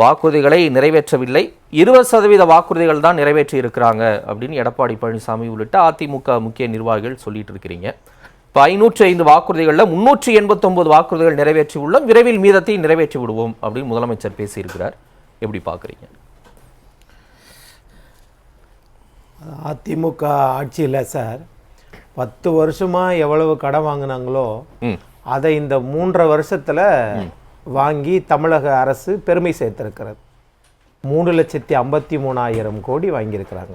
வாக்குறுதிகளை நிறைவேற்றவில்லை. இருபது சதவீத வாக்குறுதிகள் தான் நிறைவேற்றி இருக்கிறாங்க அப்படின்னு எடப்பாடி பழனிசாமி உள்ளிட்ட அதிமுக முக்கிய நிர்வாகிகள் சொல்லிட்டு இருக்கிறீங்க. இப்போ ஐநூற்றி ஐந்து வாக்குறுதிகளில் முன்னூற்றி எண்பத்தொன்பது வாக்குறுதிகள் நிறைவேற்றி உள்ளோம். விரைவில் மீதத்தை நிறைவேற்றி விடுவோம் அப்படின்னு முதலமைச்சர் பேசியிருக்கிறார். எப்படி பார்க்குறீங்க? அதிமுக ஆட்சியில் சார் பத்து வருஷமாக எவ்வளவு கடன் வாங்கினாங்களோ அதை இந்த மூன்றரை வருஷத்தில் வாங்கி தமிழக அரசு பெருமை சேர்த்திருக்கிறது. மூணு லட்சத்தி ஐம்பத்தி மூணாயிரம் கோடி வாங்கியிருக்கிறாங்க.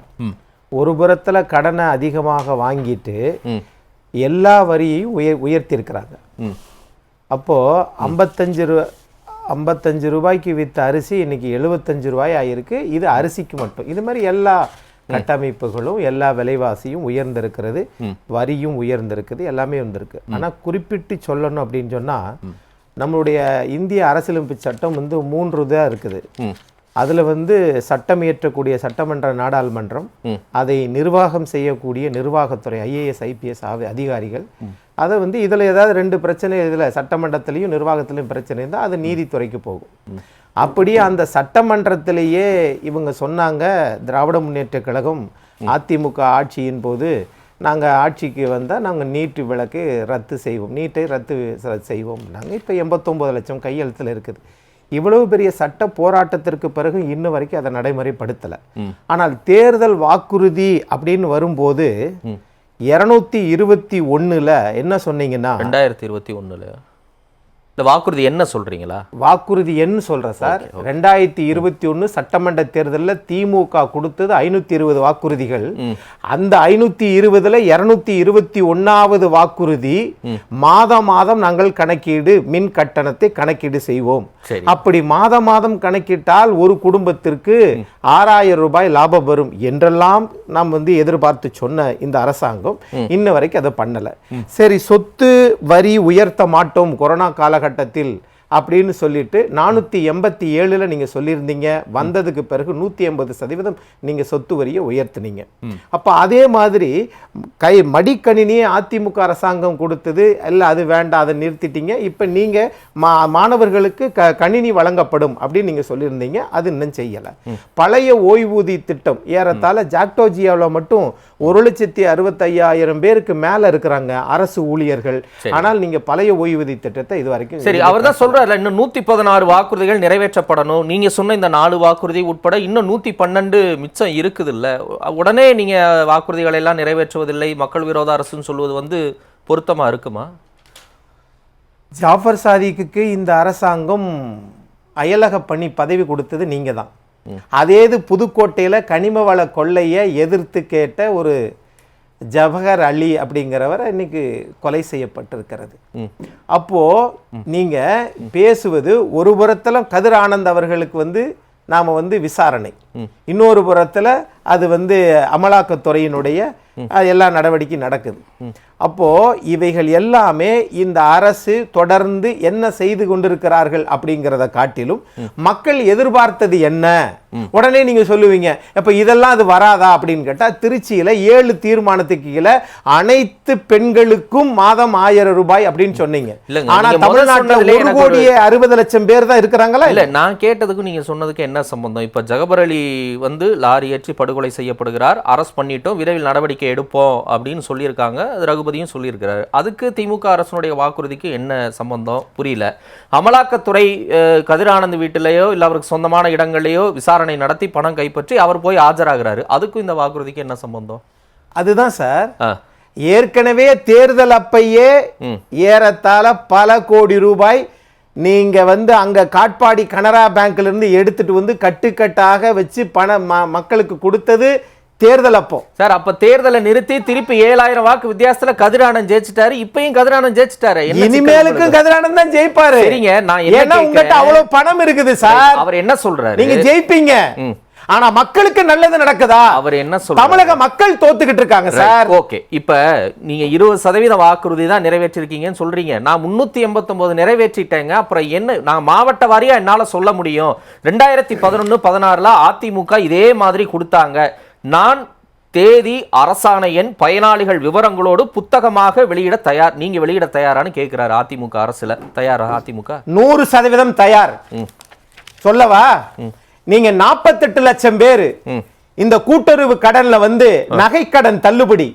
ஒரு புறத்தில் கடனை அதிகமாக வாங்கிட்டு எல்லா வரியையும் உயர் உயர்த்தியிருக்கிறாங்க. அப்போது ஐம்பத்தஞ்சு ரூபா ஐம்பத்தஞ்சு ரூபாய்க்கு விற்ற அரிசி இன்னைக்கு எழுபத்தஞ்சு ரூபாய் ஆயிருக்கு. இது அரிசிக்கு மட்டும். இது மாதிரி எல்லா கட்டமைப்புகளும் எல்லா விலைவாசியும் உயர்ந்திருக்கிறது. வரியும் உயர்ந்திருக்குது எல்லாமே வந்திருக்கு. ஆனால் குறிப்பிட்டு சொல்லணும் அப்படின்னு சொன்னால் நம்மளுடைய இந்திய அரசியலமைப்பு சட்டம் வந்து மூன்று இதாக இருக்குது. அதில் வந்து சட்டம் இயற்றக்கூடிய சட்டமன்ற நாடாளுமன்றம். அதை நிர்வாகம் செய்யக்கூடிய நிர்வாகத்துறை ஐஏஎஸ் ஐபிஎஸ் அதிகாரிகள். அதை வந்து இதில் ஏதாவது ரெண்டு பிரச்சனை இதில் சட்டமன்றத்திலையும் நிர்வாகத்திலையும் பிரச்சனை இருந்தால் அது நீதித்துறைக்கு போகும். அப்படியே அந்த சட்டமன்றத்திலேயே இவங்க சொன்னாங்க திராவிட முன்னேற்ற கழகம் அதிமுக ஆட்சியின் போது நாங்கள் ஆட்சிக்கு வந்தால் நாங்கள் நீட்டு விளக்கு ரத்து செய்வோம். நீட்டை ரத்து செய்வோம். நாங்கள் இப்போ எண்பத்தொம்போது லட்சம் கையெழுத்தில் இருக்குது. இவ்வளவு பெரிய சட்ட போராட்டத்திற்கு பிறகு இன்ன வரைக்கும் அதை நடைமுறைப்படுத்தலை. ஆனால் தேர்தல் வாக்குறுதி அப்படின்னு வரும்போது இரநூத்தி இருபத்தி ஒண்ணுல என்ன சொன்னீங்கன்னா ரெண்டாயிரத்தி இருபத்தி ஒண்ணுல இந்த வாக்குறுதி என்ன சொல்றீங்களா? வாக்குறுதி என்ன சொல்றேன் சார். ரெண்டாயிரத்தி இருபத்தி ஒன்று சட்டமன்ற தேர்தலில் திமுக கொடுத்தது ஐநூத்தி இருபது வாக்குறுதிகள். அந்த ஐநூத்தி இருபதுல இருநூத்தி இருபத்தி ஒன்னாவது வாக்குறுதி மாதம் மாதம் நாங்கள் கணக்கீடு மின் கட்டணத்தை கணக்கீடு செய்வோம். அப்படி மாதம் மாதம் கணக்கிட்டால் ஒரு குடும்பத்திற்கு ஆறாயிரம் ரூபாய் லாபம் வரும் என்றெல்லாம் நாம் வந்து எதிர்பார்த்து சொன்ன இந்த அரசாங்கம் இன்ன வரைக்கும் அதை பண்ணல. சரி சொத்து வரி உயர்த்த மாட்டோம். கொரோனா காலகட்டத்தில் அப்படின்னு சொல்லிட்டு நானூற்றி எண்பத்தி ஏழில் நீங்கள் சொல்லியிருந்தீங்க. வந்ததுக்கு பிறகு நூற்றி எண்பது சதவீதம் நீங்கள் சொத்து வரியை உயர்த்துனீங்க. அப்போ அதே மாதிரி கை மடிக்கணினியை அதிமுக அரசாங்கம் கொடுத்தது. இல்லை அது வேண்டாம் அதை நிறுத்திட்டீங்க. இப்போ நீங்கள் மா மாணவர்களுக்கு க கணினி வழங்கப்படும் அப்படின்னு நீங்கள் சொல்லியிருந்தீங்க. அது இன்னும் செய்யலை. பழைய ஓய்வூதிய திட்டம் ஏறத்தாழ ஜாக்டோஜியாவில் மட்டும் ஒரு லட்சத்தி அறுபத்தையாயிரம் பேருக்கு மேலே இருக்கிறாங்க அரசு ஊழியர்கள். ஆனால் நீங்கள் பழைய ஓய்வூதிய திட்டத்தை இது வரைக்கும் சரி அவர் தான் சொல்றாருல இன்னும் நூத்தி பதினாறு வாக்குறுதிகள் நிறைவேற்றப்படணும். நீங்க சொன்ன இந்த நாலு வாக்குறுதி உட்பட இன்னும் நூத்தி பன்னெண்டு மிச்சம் இருக்குது இல்ல உடனே நீங்க வாக்குறுதிகளை எல்லாம் நிறைவேற்றுவதில்லை மக்கள் விரோத அரசுன்னு சொல்வது வந்து பொருத்தமா இருக்குமா? ஜாஃபர் சாதிக்குக்கு இந்த அரசாங்கம் அயலக பணி பதவி கொடுத்தது நீங்க தான் அதேது புதுக்கோட்டையில கனிம வள கொள்ளையை எதிர்த்து கேட்ட ஒரு ஜவஹர் அலி அப்படிங்கிறவர் இன்னைக்கு கொலை செய்யப்பட்டிருக்கிறது. அப்போ நீங்க பேசுவது ஒரு புறத்துல கதிர் ஆனந்த் அவர்களுக்கு வந்து நாம வந்து விசாரணை. இன்னொரு புறத்துல அது வந்து அமலாக்கத்துறையினுடைய எல்லா நடவடிக்கையும் நடக்குது. அப்போ இவைகள் எல்லாமே இந்த அரசு தொடர்ந்து என்ன செய்து கொண்டிருக்கிறார்கள் அப்படிங்கிறத காட்டிலும் மக்கள் எதிர்பார்த்தது என்ன? உடனே நீங்க சொல்லுவீங்க இப்ப இதெல்லாம் அது வராதா? அப்படின்னு கேட்டா திருச்சியில ஏழு தீர்மானத்துக்கு கீழே அனைத்து பெண்களுக்கும் மாதம் ஆயிரம் ரூபாய் அப்படின்னு சொன்னீங்க. இல்லைங்க, ஆனா நீங்க முதல்ல தமிழ்நாட்டுல ஒரு கோடியே அறுபது லட்சம் பேர் தான் இருக்கிறாங்களா இல்ல நான் கேட்டதுக்கும் நீங்க சொன்னதுக்கு என்ன சம்பந்தம்? இப்ப ஜகபர் அலி வந்து லாரி ஏற்றி படுகொலை செய்யப்படுகிறார். அரெஸ்ட் பண்ணிட்டோம் விரைவில் நடவடிக்கை எடுப்போம் அப்படின்னு சொல்லியிருக்காங்க. ரகுபதியும் சொல்லியிருக்கிறாரு. அதுக்கு திமுக அரசனுடைய வாக்குறுதிக்கு என்ன சம்பந்தம்? புரியல. அமலாக்கத்துறை கதிரானந்த் வீட்டிலேயோ இல்ல அவருக்கு சொந்தமான இடங்கள்லயோ விசாரணை நடத்தி பணம் கைப்பற்றி அவர் போய் ஆஜராகிறாரு. அதுக்கும் இந்த வாக்குறுதிக்கு என்ன சம்பந்தம்? அதுதான் சார். ஏற்கனவே தேர்தல் அப்பையே. ஏறத்தாழ பல கோடி ரூபாய் நீங்க வந்து அங்க காட்பாடி கனரா பேங்க்ல இருந்து எடுத்துட்டு வந்து கட்டுக்கட்டாக வச்சு பணம் ம- மக்களுக்கு கொடுத்தது தேர்தல் அப்போ சார் அப்ப தேர்தலை நிறுத்தி திருப்பி ஏழாயிரம் வாக்கு வித்தியாசத்துல கதிரானந்த் ஜெயிச்சிட்டாரு இப்பயும் கதிரானந்த் ஜெயிச்சிட்டாரு? இனிமேலுக்கும் கதிரானந்த் தான் ஜெயிப்பாரு சரிங்க, நான் ஏன்னா உங்ககிட்ட? அவ்வளவு பணம் இருக்குது சார் அவர் என்ன சொல்றாரு நீங்க ஜெயிப்பீங்க. ஆனா மக்களுக்கு நல்லது நடக்குதா? அவர் என்ன சொல்றாரு? தமிழக மக்கள் தோத்துக்கிட்டு இருக்காங்க சார். ஓகே இப்ப நீங்க இருபது சதவீத வாக்குறுதி தான் நிறைவேற்றிருக்கீங்கன்னு சொல்றீங்க. நான் முன்னூத்தி எண்பத்தொன்பது நிறைவேற்றிட்டேங்க. அப்புறம் என்ன நான் மாவட்ட வாரியா என்னால சொல்ல முடியும்? ரெண்டாயிரத்தி பதினொன்னு பதினாறுல அதிமுக இதே மாதிரி கொடுத்தாங்க. நான் தேதி அரசாணை எண் பயனாளிகள் விவரங்களோடு புத்தகமாக வெளியிட தயார் நீங்க வெளியிட தயாரான்னு கேட்கிறாரு அதிமுக அரசுல. தயாரா அதிமுக? நூறு சதவீதம் தயார். சொல்லவா? நீங்க நாற்பத்தெட்டு லட்சம் பேரு இந்த கூட்டுறவு கடன்ல வந்து நகைக்கடன் தள்ளுபடி.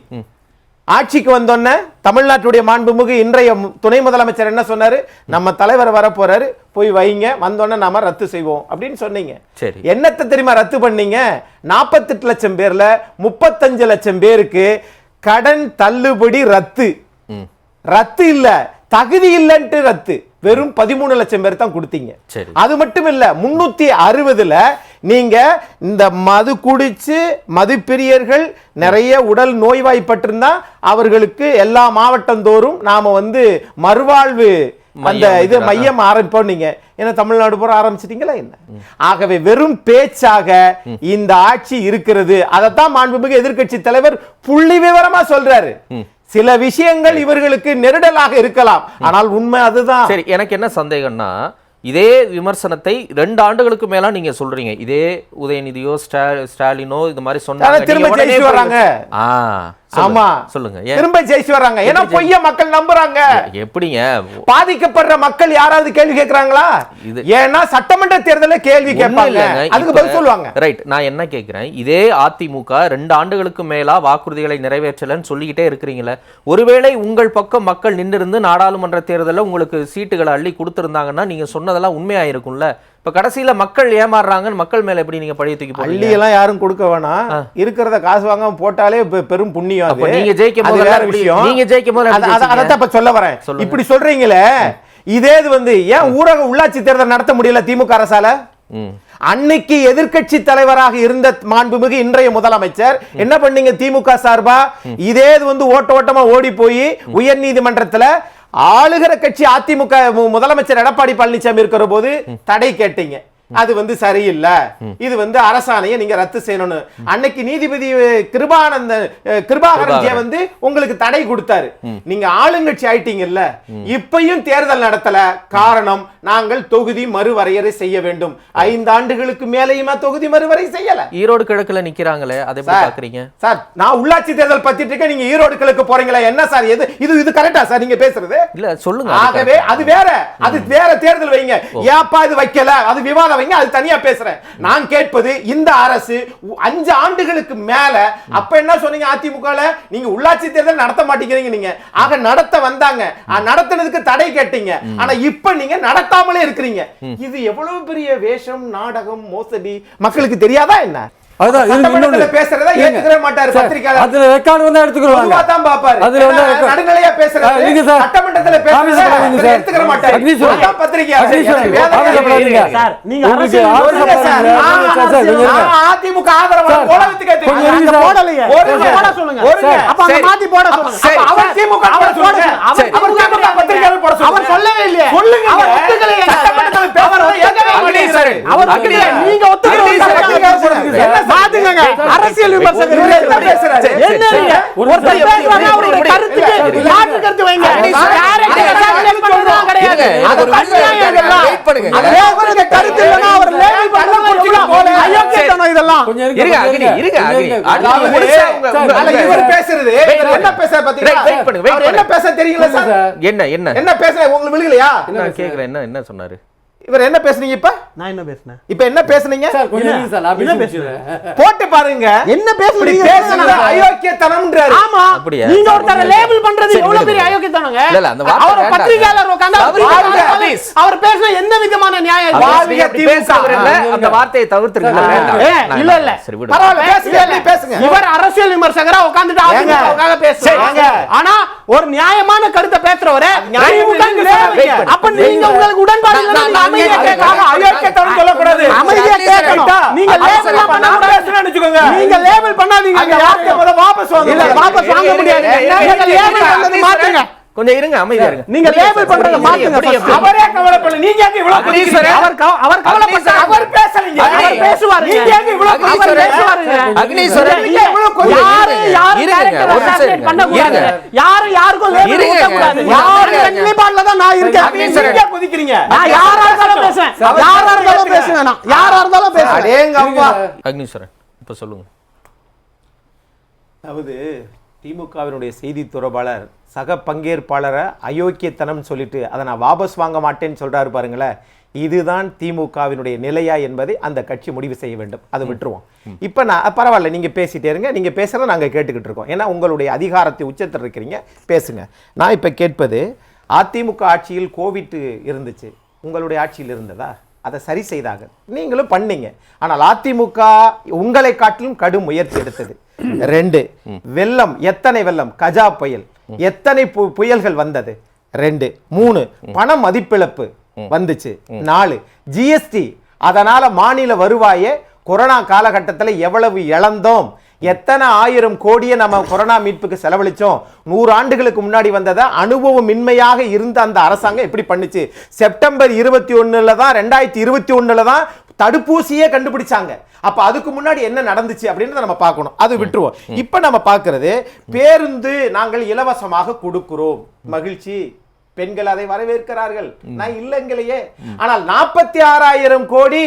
ஆட்சிக்கு வந்தோன்ன தமிழ்நாட்டுடைய மாண்புமிகு இன்றைய துணை முதலமைச்சர் என்ன சொன்னாரு? நம்ம தலைவர் வர போறாரு போய் வைங்க வந்தோடனே நாம ரத்து செய்வோம் அப்படின்னு சொன்னீங்க. சரி. என்னத்தை தெரியுமா ரத்து பண்ணீங்க? நாற்பத்தெட்டு லட்சம் பேர்ல முப்பத்தஞ்சு லட்சம் பேருக்கு கடன் தள்ளுபடி ரத்து. ரத்து இல்ல தகுதி இல்லைன்ட்டு ரத்து. வெறும் பதிமூணு லட்சம் பேர் தான் கொடுத்தீங்க. அது மட்டும் இல்ல முன்னூத்தி அறுபதுல நீங்க இந்த மது குடிச்சு மதுப்பிரியர்கள் நிறைய உடல் நோய்வாய்ப்பட்டிருந்தா அவர்களுக்கு எல்லா மாவட்டந்தோறும் நாம வந்து மறுவாழ்வு அந்த இது. மையம் ஆரம்பிப்போம் நீங்க. ஏன்னா தமிழ்நாடு பூரா ஆரம்பிச்சிட்டீங்களா என்ன? ஆகவே வெறும் பேச்சாக இந்த ஆட்சி இருக்கிறது. அதைத்தான் மாண்புமிகு எதிர்க்கட்சி தலைவர் புள்ளி விவரமா சொல்றாரு சில விஷயங்கள் இவர்களுக்கு நெருடலாக இருக்கலாம். ஆனால் உண்மை அதுதான். சரி எனக்கு என்ன சந்தேகம்னா இதே விமர்சனத்தை ரெண்டு ஆண்டுகளுக்கு மேல நீங்க சொல்றீங்க. இதே உதயநிதியோ ஸ்டா- ஸ்டாலினோ இந்த மாதிரி சொன்னாங்க. திரும்ப நீங்க ஆமா. சொல்லுங்க. திரும்ப ஜெயிச்சு வர்றாங்க. ஏன்னா பொய்ய மக்கள் நம்புறாங்க. எப்படிங்க? பாதிக்கப்படுற மக்கள் யாராவது கேள்வி கேட்கறாங்களா இது- ஏன்னா சட்டமன்ற தேர்தலில் கேள்வி கேட்பாங்க. அதுக்கு பதில் சொல்லுவாங்க. ரைட் நான் என்ன கேட்கிறேன் இதே அதிமுக ரெண்டு ஆண்டுகளுக்கு மேலா வாக்குறுதிகளை நிறைவேற்றலன்னு சொல்லிக்கிட்டே இருக்கிறீங்களே. ஒருவேளை உங்கள் பக்கம் மக்கள் நின்னிருந்து நாடாளுமன்ற தேர்தலில் உங்களுக்கு சீட்டுகளை அள்ளி கொடுத்திருந்தாங்கன்னா நீங்க சொன்னதெல்லாம் உண்மையா இருக்கும்ல இப்ப கடைசியில மக்கள் ஏமாறுறாங்கன்னு மக்கள் மேல எப்படி நீங்க பழைய தூக்கி எல்லாம் யாரும் கொடுக்க வேணாம். இருக்கிறத காசு வாங்காம போட்டாலே பெரும் புண்ணியம் அப்ப அது நீங்க ஜெயிக்கும் போதெல்லாம் வேற விஷயம். நீங்க ஜெயிக்கும் போதெல்லாம் எப்படி அத- அத- ஜெயிச்சீங்க? அதைத்தான் இப்ப சொல்ல வரேன். இப்படி சொல்றீங்களே இதே இது வந்து ஏன் ஊரக உள்ளாட்சி தேர்தல் நடத்த முடியல திமுக அரசால. அன்னைக்கு எதிர்க்கட்சி தலைவராக இருந்த மாண்புமிகு இன்றைய முதலமைச்சர் என்ன பண்ணீங்க திமுக சார்பா? இதே இது வந்து ஓட்ட ஓட்டமா ஓடி போய் உயர் நீதிமன்றத்துல ஆளுகிற கட்சி அதிமுக முதலமைச்சர் எடப்பாடி பழனிசாமி இருக்கிற போது தடை கேட்டீங்க. அது வந்து சரியில்லை. இது வந்து அரசாணையை நீங்க ரத்து செய்யணும்னு. அன்னைக்கு நீதிபதி கிருபானந்த கிருபாகரன் ஜே வந்து உங்களுக்கு தடை கொடுத்தாரு. நீங்க ஆளுங்கட்சி ஆயிட்டீங்கல்ல. இப்பயும் தேர்தல் நடத்தல. காரணம் நாங்கள் தொகுதி மறுவரையறை செய்ய வேண்டும். ஐந்து ஆண்டுகளுக்கு மேலேயுமா தொகுதி மறுவரை செய்யல? ஈரோடு கிழக்குல நிக்கிறாங்களே அதை பாக்குறீங்க? சார் நான் உள்ளாட்சி தேர்தல் பத்திட்டு இருக்கேன். நீங்க ஈரோடு கிழக்கு போறீங்களா என்ன சார் எது இது இது கரெக்டா சார் நீங்க பேசுறது? இல்ல சொல்லுங்க ஆகவே. அது வேற அது வேற தேர்தல் வைங்க. ஏப்பா இது வைக்கல அது விவாதம் வைங்க அது தனியா பேசுறேன். நான் கேட்பது இந்த அரசு அஞ்சு ஆண்டுகளுக்கு மேல அப்ப என்ன சொன்னீங்க அதிமுகல? நீங்க உள்ளாட்சி தேர்தல் நடத்த மாட்டேங்கிறீங்க நீங்க. ஆக நடத்த வந்தாங்க. நடத்துனதுக்கு தடை கேட்டீங்க. ஆனா இப்ப நீங்க நடத்தாமலே இருக்கிறீங்க. இது எவ்வளவு பெரிய வேஷம் நாடகம் மோசடி மக்களுக்கு தெரியாதா என்ன? அதுதான் இன்னொன்னு. பேசுறதா. ஏத்துக்கவே மாட்டாரு பத்திரிக்கையாளர் அதுல ரெக்கார்டு வந்தா எடுத்துக்கிடுவாங்க பொதுவா தான் பாப்பாரு. அதுல வந்து நடுநிலையா சார். சட்டமன்றத்துல மாட்டாரு. அக்னீஸ்வரன். பத்திரிக்கையாளர். அக்னீஸ்வரன். சார், நீங்க சார், அதிமுக. போடலையே. போட சொல்லுங்க. அப்ப. மாத்தி போட சொல்லுங்க. அப்ப அவர் திமுக அவர் போட திமுக அவர் சொல்லவே இல்லையே. சொல்லுங்க. அவர் ஒத்துக்கலையே. அவர். மாட்டேங்கிறாரு. அவர் ஒத்துக்கலையே. நீங்க ஒத்துக்கலையே. அரசியல் விமர்சகர் இவர் என்ன ஒருத்தர் நிமிஷம். பேசுறாங்க, அவருடைய எப்படி- கருத்துக்கு எப்படி- மாற்று கருத்து வைங்க. கிடையாது. அது அநியாயம். இதெல்லாம். பண்ணுங்க. கருத்து அவர் அயோக்கியத்தனம் இதெல்லாம். இருங்க, அக்னி, இருங்க, அக்னி. இவர் பேசுறது. என்ன. பேச பாத்தீங்களா? பண்ணுங்க, என்ன பேச தெரியல சார்? என்ன என்ன? என்ன பேச உங்களுக்கு விழுகலையா? நான் கேக்குறேன் என்ன என்ன சொன்னாரு? இவர் என்ன பேசுனீங்க இப்ப நான் என்ன பேசுனேன் இப்ப என்ன பேசுனீங்க சார், கொஞ்சம் இருங்க சார், நான் என்ன பேசி பேசுறேன்? போட்டு பாருங்க என்ன பேசுறீங்க பேசுறது அயோக்கியத்தனம்ன்றாரு ஆமா அப்படியா? நீங்க ஒருத்தர லேபிள் பண்றது எவ்வளவு. பெரிய அயோக்கியத்தனங்க இல்ல, அந்த வார்த்தை அவர் வேண்டாம். பத்திரிகையாளர் உட்கார்ந்து அவர் பேசுன எந்த விதமான நியாயம் இருக்கு? வாழ்க நீங்க அப்படி திமுக. பேசுறவர் இல்ல, அந்த வார்த்தையை தவிர்த்துருங்க இல்ல இல்ல சரி விடுங்க. பரவாயில்ல, பேசுங்க. பேசுங்க. இவர் அரசியல் விமர்சகரா உட்கார்ந்துட்டு. அதிமுகவுக்காக பேசுறாங்க. ஆனா ஒரு நியாயமான கருத்தை பேசுறவரு. அப்ப நீங்க உங்களுக்கு உடன்பாடு இல்லைன்னா சொல்லக்கூடாது. அமைதியா கேட்கணும். நீங்க லேபிள் பண்ண. பேசுறேன்னு. நீங்க லேபிள் பண்ணாதீங்க. முதல்ல வாபஸ் வாங்க இல்ல வாபஸ் வாங்க முடியாது. லேபிள் பண்ணது மாத்துங்க. கொஞ்சம் இருங்க அமைதியா இருங்க நீங்க லேபிள் பண்றத மாத்துங்க first. அவரே கவலைப்படல நீங்க ஏங்க இவ்வளவு. குதிக்கிறீங்க? அவர் அவர் கவலைப்பட்டார் அவர் பேசலீங்க. அவர் பேசுவாருங்க நீங்க ஏங்க இவ்வளவு அவர் அக்னீஸ்வரன். பேசுவாருங்க அக்னீஸ்வரன். நீங்க இவ்வளவு கொஞ்சம் யாரு யாரு இருங்க, ஒரு நிமிஷம். பண்ணக்கூடாது இருங்க. யாரு யாருக்கும் இருங்க. ஊத்தக்கூடாது இருங்க. யாரு. நிலைப்பாடுல தான் நான் இருக்கேன். நீங்க குதிக்கிறீங்க நான் யாரா இருந்தாலும் பேசுவேன் யாரா இருந்தாலும் பேசுவேன் நான் யாரா இருந்தாலும் பேசுவேன் அடேங்க அப்பா அக்னீஸ்வரன் இப்ப சொல்லுங்க அதாவது திமுகவினுடைய செய்தி தொடர்பாளர் சக பங்கேற்பாளரை அயோக்கியத்தனம் சொல்லிட்டு அதை நான் வாபஸ் வாங்க மாட்டேன்னு சொல்றாரு பாருங்களேன். இதுதான் திமுகவினுடைய நிலையா என்பதை அந்த கட்சி முடிவு செய்ய வேண்டும். அது விட்டுருவோம். இப்ப நான் பரவாயில்ல நீங்க பேசிட்டே இருங்க. நீங்க பேசுறத நாங்க கேட்டுக்கிட்டு இருக்கோம். ஏன்னா உங்களுடைய அதிகாரத்தை உச்சத்தில் இருக்கிறீங்க. பேசுங்க. நான் இப்ப கேட்பது அதிமுக ஆட்சியில் கோவிட் இருந்துச்சு. உங்களுடைய ஆட்சியில் இருந்ததா? அதை சரி செய்தாங்க நீங்களும் பண்ணீங்க. ஆனால் அதிமுக உங்களை காட்டிலும் கடும் முயற்சி எடுத்தது. ரெண்டு. வெள்ளம் எத்தனை வெள்ளம்? கஜா புயல். எத்தனை புயல்கள் வந்தது? ரெண்டு. மூணு. பண மதிப்பிழப்பு வந்துச்சு. நாலு. ஜிஎஸ்டி. அதனால மாநில வருவாயே கொரோனா காலகட்டத்தில் எவ்வளவு இழந்தோம்? எத்தனை ஆயிரம் கோடியை நம்ம கொரோனா மீட்புக்கு செலவழிச்சோம்? நூறு ஆண்டுகளுக்கு முன்னாடி வந்ததை அனுபவம் இன்மையாக இருந்த அந்த அரசாங்கம் எப்படி பண்ணுச்சு. செப்டம்பர் இருபத்தி ஒண்ணுல தான் ரெண்டாயிரத்தி இருபத்தி ஒண்ணுல தான் தடுப்பூசியே கண்டுபிடிச்சாங்க. அப்ப அதுக்கு முன்னாடி என்ன நடந்துச்சு அப்படின்றத நம்ம பார்க்கணும். அது விட்டுருவோம். இப்ப நம்ம பார்க்கிறது பேருந்து நாங்கள் இலவசமாக கொடுக்கிறோம். மகிழ்ச்சி. பெண்கள் அதை வரவேற்கிறார்கள். நான் இல்லைங்களையே. ஆனால் நாற்பத்தி ஆறாயிரம் கோடி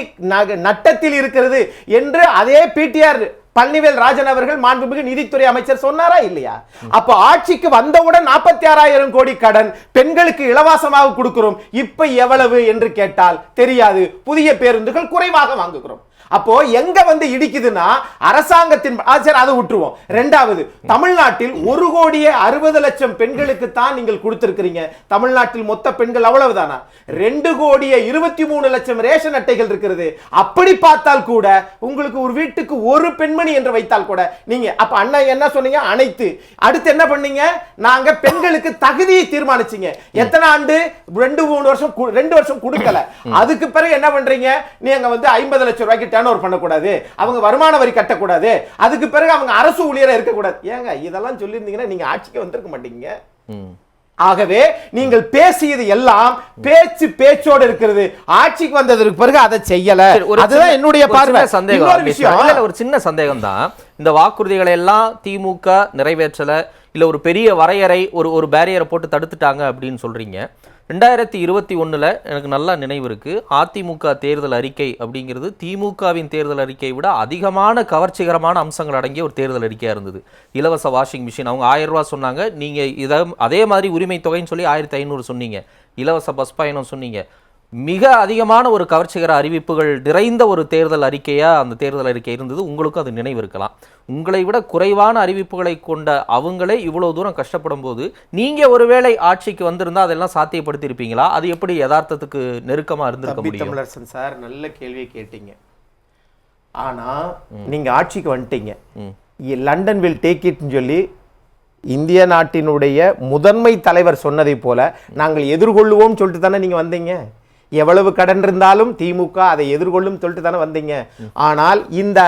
நட்டத்தில் இருக்கிறது என்று அதே பிடிஆர் பழனிவேல் ராஜன் அவர்கள் மாண்புமிகு நிதித்துறை அமைச்சர் சொன்னாரா இல்லையா? அப்ப ஆட்சிக்கு வந்தவுடன் நாற்பத்தி ஆறாயிரம் கோடி கடன் பெண்களுக்கு இலவசமாக கொடுக்கிறோம். இப்ப எவ்வளவு என்று கேட்டால் தெரியாது. புதிய பேருந்துகள் குறைவாக வாங்குகிறோம். அப்போ எங்க வந்து இடிக்குதுன்னா அரசாங்கத்தின் சரி அதை விட்டுருவோம். ரெண்டாவது தமிழ்நாட்டில் ஒரு கோடியே அறுபது லட்சம் பெண்களுக்கு தான் நீங்கள் கொடுத்திருக்கிறீங்க. தமிழ்நாட்டில் மொத்த பெண்கள் அவ்வளவுதானா? ரெண்டு கோடியே இருபத்தி மூணு லட்சம் ரேஷன் அட்டைகள் இருக்கிறது. அப்படி பார்த்தால் கூட உங்களுக்கு ஒரு வீட்டுக்கு ஒரு பெண்மணி என்று வைத்தால் கூட நீங்க அப்ப அண்ணா என்ன சொன்னீங்க? அனைத்து அடுத்து என்ன பண்ணீங்க? நாங்க பெண்களுக்கு தகுதியை தீர்மானிச்சீங்க. எத்தனை ஆண்டு? ரெண்டு மூணு வருஷம் ரெண்டு வருஷம் கொடுக்கல. அதுக்கு பிறகு என்ன பண்றீங்க? நீங்க வந்து ஐம்பது லட்சம் ரூபாய்க்கு டேர்ன் பண்ணக்கூடாது. அவங்க வருமான வரி கட்டக்கூடாது. அதுக்கு பிறகு அவங்க அரசு ஊழியரா இருக்கக்கூடாது. ஏங்க இதெல்லாம் சொல்லியிருந்தீங்கன்னா நீங்க ஆட்சிக்கு வந்திருக்க மாட்டீங்க. ஆகவே நீங்கள் பேசியது எல்லாம் பேச்சு பேச்சோடு இருக்கிறது. ஆட்சிக்கு வந்ததற்கு பிறகு அதை செய்யல. அதுதான் என்னுடைய பார்வை. சந்தேகம். விஷயம். ஒரு சின்ன சந்தேகம் தான் இந்த வாக்குறுதிகளை எல்லாம் திமுக நிறைவேற்றல இல்ல ஒரு பெரிய வரையறை ஒரு ஒரு பேரியரை போட்டு தடுத்துட்டாங்க அப்படின்னு சொல்றீங்க. ரெண்டாயிரத்தி இருபத்தி ஒன்றில் எனக்கு நல்லா நினைவு இருக்குது அதிமுக தேர்தல் அறிக்கை அப்படிங்கிறது திமுகவின் தேர்தல் அறிக்கையை விட அதிகமான கவர்ச்சிகரமான அம்சங்கள் அடங்கிய ஒரு தேர்தல் அறிக்கையாக இருந்தது. இலவச வாஷிங் மிஷின் அவங்க ஆயிரம் ரூபா சொன்னாங்க. நீங்கள் இதை அதே மாதிரி உரிமை தொகைன்னு சொல்லி ஆயிரத்தி ஐநூறு சொன்னீங்க. இலவச பஸ் பயணம் சொன்னீங்க. மிக அதிகமான ஒரு கவர்ச்சிகர அறிவிப்புகள் நிறைந்த ஒரு தேர்தல் அறிக்கையா அந்த தேர்தல் அறிக்கை இருந்தது. உங்களுக்கும் அது நினைவு இருக்கலாம். உங்களை விட குறைவான அறிவிப்புகளை கொண்ட அவங்களே இவ்வளவு தூரம் கஷ்டப்படும் போது நீங்க ஒருவேளை ஆட்சிக்கு வந்திருந்தா அதெல்லாம் சாத்தியப்படுத்தி இருப்பீங்களா அது எப்படி யதார்த்தத்துக்கு நெருக்கமா இருந்திருக்க முடியும்? தமிழரசன் சார் நல்ல கேள்வி கேட்டீங்க. ஆனா நீங்க ஆட்சிக்கு வந்துட்டீங்க. லண்டன் வில் டேக் இட்னு சொல்லி இந்திய நாட்டினுடைய முதன்மை தலைவர் சொன்னதை போல நாங்கள் எதிர்கொள்ளுவோம் சொல்லிட்டு தானே நீங்க வந்தீங்க? எவ்வளவு கடன் இருந்தாலும் திமுக அதை எதிர்கொள்ளும் சொல்லிட்டு தானே வந்தீங்க. ஆனால் இந்த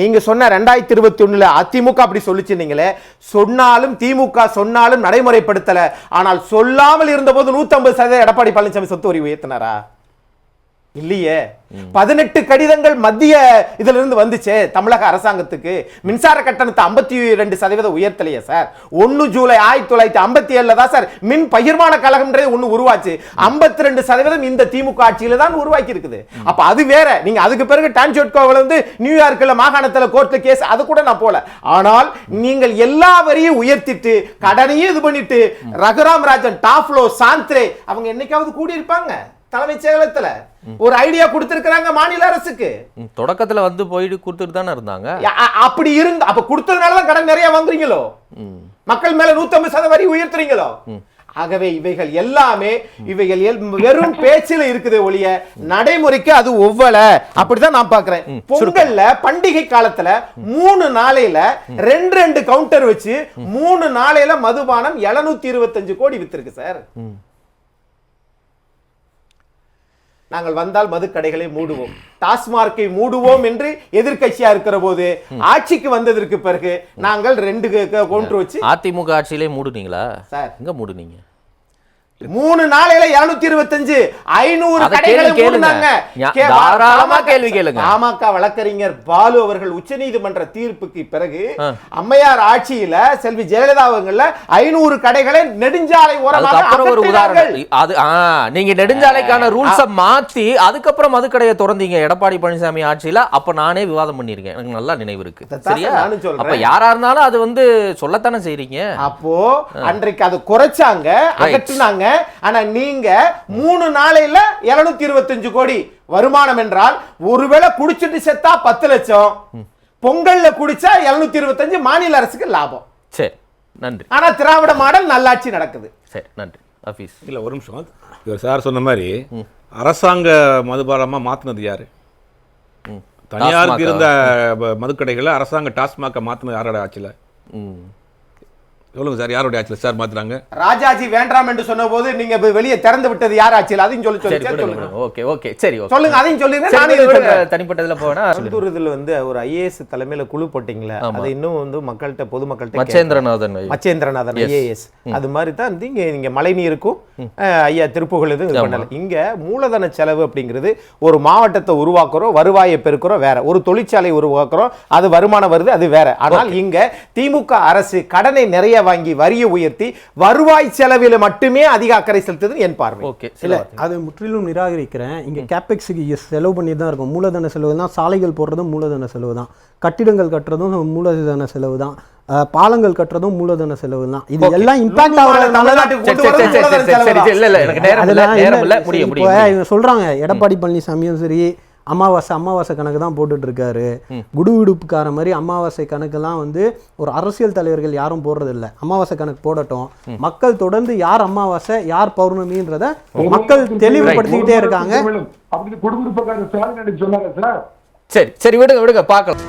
நீங்க சொன்ன ரெண்டாயிரத்தி இருபத்தி ஒண்ணுல அதிமுக அப்படி சொல்லிச்சிருந்தீங்களே சொன்னாலும் திமுக சொன்னாலும் நடைமுறைப்படுத்தல. ஆனால் சொல்லாமல் இருந்தபோது 150 சதவீதம் எடப்பாடி பழனிசாமி சொத்து வரி உயர்த்தினாரா? இல்லையே? பதினெட்டு கடிதங்கள் மத்திய இதுல இருந்து வந்துச்சே தமிழக அரசாங்கத்துக்கு. மின்சார கட்டணத்தை ஐம்பத்தி ரெண்டு சதவீதம் உயர்த்தலையே சார். ஒன்னு ஜூலை ஆயிரத்தி தொள்ளாயிரத்தி ஐம்பத்தி ஏழுல தான் சார் மின் பகிர்மான கழகம்ன்றது ஒண்ணு உருவாச்சு. ஐம்பத்தி ரெண்டு சதவீதம் இந்த திமுக ஆட்சியில தான் உருவாக்கி இருக்குது. அப்ப அது வேற. நீங்க அதுக்கு பிறகு டான்ஜோட்கோவில் வந்து நியூயார்க்ல மாகாணத்துல கோர்ட்ல கேஸ் அது கூட நான் போல. ஆனால் நீங்கள் எல்லா வரியும் உயர்த்திட்டு கடனையும் இது பண்ணிட்டு ரகுராம் ராஜன் டாஃப்லோ சாந்த்ரே அவங்க என்னைக்காவது கூடி இருப்பாங்க தலைமைச் செயலகத்துல ஒரு ஐடியா கொடுத்திருக்கிறாங்க மாநில அரசுக்கு. தொடக்கத்துல வந்து போயிட்டு கொடுத்துட்டு தானே இருந்தாங்க. அப்படி இருந்து அப்ப கொடுத்ததுனால தான் கடன் நிறைய வாங்குறீங்களோ. மக்கள் மேல 150 சதவீதம் வரி உயர்த்துறீங்களோ? ஆகவே இவைகள் எல்லாமே இவைகள் வெறும் பேச்சில இருக்குது ஒழிய நடைமுறைக்கு அது ஒவ்வல. அப்படிதான் நான் பாக்குறேன். பொங்கல்ல பண்டிகை காலத்துல மூணு நாளையில ரெண்டு ரெண்டு கவுண்டர் வச்சு மூணு நாளையில மதுபானம் 725 இருபத்தஞ்சு கோடி வித்திருக்கு சார். நாங்கள் வந்தால் மதுக்கடைகளை மூடுவோம். டாஸ்மார்க்கை மூடுவோம் என்று எதிர்க்கட்சியா இருக்கிற போது ஆட்சிக்கு வந்ததற்கு பிறகு நாங்கள் ரெண்டு கவுண்டர் வச்சு அதிமுக ஆட்சியிலே மூடுனீங்களா? சார். எங்க மூடுனீங்க? மூணு நாளையில 225 இருபத்தஞ்சு. ஐநூறு அத கடைகளை. மூடுனாங்க. தாராளமா கேள்வி கேளுங்க. பாமக வழக்கறிஞர் பாலு அவர்கள் உச்சநீதிமன்ற தீர்ப்புக்கு பிறகு. அம்மையார் ஆட்சியில செல்வி ஜெயலலிதா அவங்கள ஐநூறு கடைகளை நெடுஞ்சாலை ஓரமாக ஒரு. உதாரணம். அது நீங்க நெடுஞ்சாலைக்கான ரூல்ஸ மாத்தி அதுக்கப்புறம் மதுக்கடையை திறந்தீங்க. எடப்பாடி பழனிசாமி ஆட்சியில. அப்ப நானே விவாதம் பண்ணிருக்கேன் எனக்கு நல்லா நினைவு இருக்கு. சரியா. அப்ப யாரா இருந்தாலும் அது வந்து சொல்லத்தானே செய்றீங்க? அப்போ அன்றைக்கு அதை குறைச்சாங்க அகற்றினாங்க. ஆனா நீங்க மூணு நாளையில 725 இருபத்தஞ்சு கோடி வருமானம் என்றால் ஒருவேளை குடிச்சிட்டு செத்தா பத்து லட்சம். பொங்கல்ல குடிச்சா 725 இருபத்தஞ்சு மாநில அரசுக்கு லாபம். சரி நன்றி. ஆனா திராவிட மாடல் நல்லாட்சி நடக்குது. சரி நன்றி. ஆஃபீஸ் இல்லை ஒரு நிமிஷம். இவர் சார் சொன்ன மாதிரி அரசாங்க மதுபானமாக மாற்றினது யாரு? தனியாருக்கு? இருந்த மதுக்கடைகளை அரசாங்க டாஸ்மாக மாற்றினது யாரோட ஆட்சியில்? சொல்லுங்க சார் யாரோட ஆட்சியில் சார் மாத்துறாங்க? ராஜாஜி வேண்டாம் என்று சொன்னபோது நீங்க வெளியே திறந்து விட்டது யார் ஆட்சியில்? அதையும் சொல்லி சொல்லி. ஓகே ஓகே சரி ஓகே. சொல்லுங்க அதையும் நானும். சொல்றேன். தனிப்பட்டதுல போனா. கோயம்புத்தூர் இதுல வந்து ஒரு ஐஏஎஸ் தலைமையில குழு போட்டீங்களே அது இன்னும் வந்து மக்கள்கிட்ட பொதுமக்கள்கிட்ட மச்சேந்திரநாதன். மச்சேந்திரநாதன் ஐஏஎஸ் அது மாதிரி தான் வந்து இங்க நீங்க மழை நீருக்கும் ஐயா திருப்புகழ் இது இது பண்ணல. இங்க மூலதன செலவு அப்படிங்கிறது ஒரு மாவட்டத்தை உருவாக்குறோம் வருவாயை பெருக்கிறோம் வேற. ஒரு தொழிற்சாலை உருவாக்குறோம் அது வருமானம் வருது அது வேற. ஆனால் இங்க திமுக அரசு கடனை நிறைய வாங்கி வரியை உயர்த்தி வருவாய் செலவில் மட்டுமே அதிக அக்கறை செலுத்துது என் பார்வை. ஓகே இல்ல அதை முற்றிலும் நிராகரிக்கிறேன். இங்க கேபெக்ஸுக்கு செலவு பண்ணி தான் இருக்கும். மூலதன செலவு தான். சாலைகள் போடுறதும் மூலதன செலவு தான். கட்டிடங்கள் கட்டுறதும் மூலதன செலவு தான். பாலங்கள் கட்டுறதும் மூலதன செலவு தான். இது எல்லாம் இம்பாக்ட். இவங்க சொல்றாங்க எடப்பாடி பழனிசாமியும் சரி அமாவாசை அமாவாசை கணக்கு தான் போட்டுட்டு இருக்காரு குடுகுடுப்புக்கார மாதிரி அமாவாசை கணக்கெல்லாம் வந்து ஒரு அரசியல் தலைவர்கள் யாரும் போடுறது இல்ல அமாவாசை கணக்கு போடட்டும். மக்கள் தொடர்ந்து யார் அமாவாசை யார் பௌர்ணமின்றத மக்கள் தெளிவுபடுத்திக்கிட்டே இருக்காங்க. சரி சரி விடுங்க விடுங்க பார்க்கலாம்.